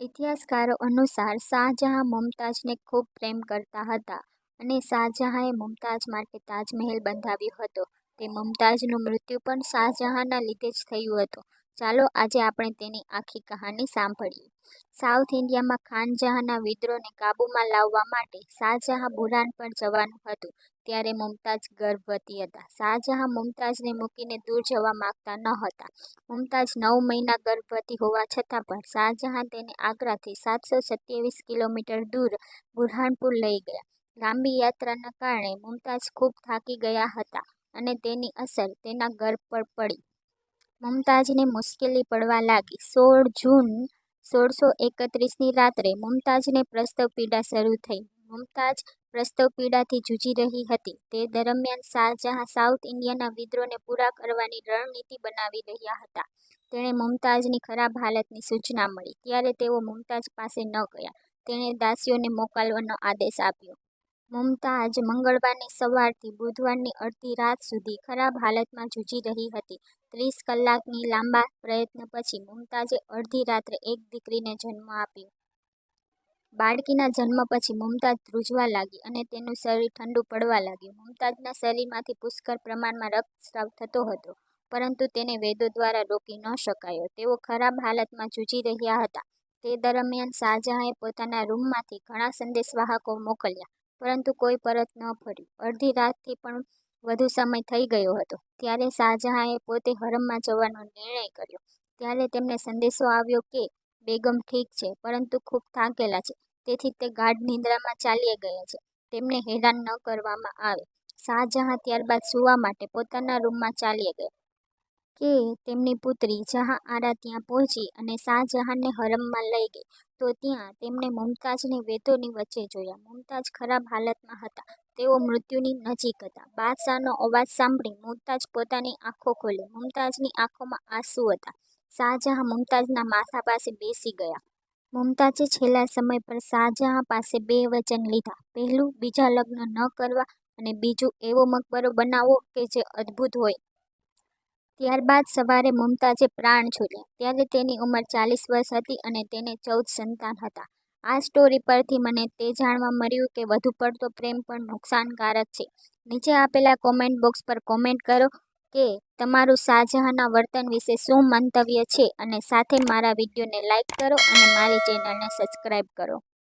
ઇતિહાસકારો અનુસાર શાહજહાં મુમતાઝને ખૂબ પ્રેમ કરતા હતા અને શાહજહાંએ મુમતાઝ માટે તાજમહેલ બંધાવ્યો હતો. તે મુમતાઝનું મૃત્યુ પણ શાહજહાંના લીધે જ થયું હતું. ચાલો આજે આપણે તેની આખી કહાની સાંભળીએ. સાઉથ ઇન્ડિયામાં ખાનજહાંના વિદ્રોહને કાબૂમાં લાવવા માટે શાહજહાં બુરહાનપર જવાનું હતું, ત્યારે મુમતાજ ગર્ભવતી હતા. શાહજહાં મુમતાજને મૂકીને દૂર જવા માગતા ન હતા. મુમતાજ નવ મહિના ગર્ભવતી હોવા છતાં પણ શાહજહાં તેને આગ્રાથી સાતસો સત્યાવીસ કિલોમીટર દૂર બુરહાનપુર લઈ ગયા. લાંબી યાત્રાના કારણે મુમતાજ ખૂબ થાકી ગયા હતા અને તેની અસર તેના ગર્ભ પર પડી. મુમતાઝને મુશ્કેલી પડવા લાગી. સોળ જૂન સોળસો એકત્રીસની રાત્રે મુમતાઝને પ્રસવપીડા શરૂ થઈ. મુમતાઝ પ્રસવપીડાથી જૂજી રહી હતી તે દરમિયાન શાહજહાં સાઉથ ઇન્ડિયાના વિદ્રોહને પૂરા કરવાની રણનીતિ બનાવી રહ્યા હતા. તેણે મુમતાઝની ખરાબ હાલતની સૂચના મળી ત્યારે તેઓ મુમતાઝ પાસે ન ગયા. તેણે દાસીઓને મોકલવાનો આદેશ આપ્યો. મુમતાઝ મંગળવારની સવારથી બુધવારની અડધી રાત સુધી ખરાબ હાલતમાં જૂજી રહી હતી. ત્રીસ કલાકની લાંબા પ્રયત્ન પછી મુમતાઝે અડધી રાત્રે એક દીકરીને જન્મ આપ્યો. બાળકીના જન્મ પછી મુમતાઝ ધ્રુજવા લાગી અને તેનું શરીર ઠંડુ પડવા લાગ્યું. મુમતાઝના શરીરમાંથી પુષ્કળ પ્રમાણમાં રક્તસ્રાવ થતો હતો, પરંતુ તેને વેદો દ્વારા રોકી ન શકાયો. તેઓ ખરાબ હાલતમાં જૂજી રહ્યા હતા. તે દરમિયાન શાહજહાંએ પોતાના રૂમમાંથી ઘણા સંદેશવાહકો મોકલ્યા પરંતુ કોઈ પરત ન ફર્યું. અડધી રાતથી પણ વધુ સમય થઈ ગયો હતો ત્યારે શાહજહાંએ પોતે હરમમાં જવાનો નિર્ણય કર્યો. ત્યારે તેમને સંદેશો આવ્યો કે, બેગમ ઠીક છે, પરંતુ ખૂબ થાકેલા છે તેથી તે ગાઢ નિંદ્રામાં ચાલ્યા ગયા છે. તેમને હેરાન ન કરવામાં આવે. શાહજહાં ત્યારબાદ સૂવા માટે પોતાના રૂમમાં ચાલ્યા ગયા. કે તેમની પુત્રી જહાં આરા ત્યાં પહોંચી અને શાહજહાંને હરમમાં લઈ ગઈ તો ત્યાં તેમણે મુમતાઝને વૈદ્યોની વચ્ચે જોયા. મુમતાઝ ખરાબ હાલતમાં હતા. તેઓ મૃત્યુની નજીક હતા. બાદશાહનો અવાજ સાંભળી મુમતાઝ પોતાની આંખો ખોલી. મુમતાઝની આંખોમાં આંસુ હતા. શાહજહાં મુમતાઝના માથા પાસે બેસી ગયા. મુમતાઝે છેલ્લા સમય પર શાહજહાં પાસે બે વચન લીધા. પહેલું, બીજા લગ્ન ન કરવા અને બીજું એવો મકબરો બનાવો કે જે અદ્ભુત હોય. ત્યારબાદ સવારે મુમતાજે પ્રાણ છોડ્યા. ત્યારે તેની ઉંમર ચાલીસ વર્ષ હતી અને તેને ચૌદ સંતાન હતા. આ સ્ટોરી પરથી મને તે જાણવા મળ્યું કે વધુ પડતો પ્રેમ પણ નુકસાનકારક છે. નીચે આપેલા કોમેન્ટ બોક્સ પર કોમેન્ટ કરો કે તમારું શાહજહાંના વર્તન વિશે શું મંતવ્ય છે અને સાથે મારા વિડીયોને લાઇક કરો અને મારી ચેનલને સબસ્ક્રાઈબ કરો.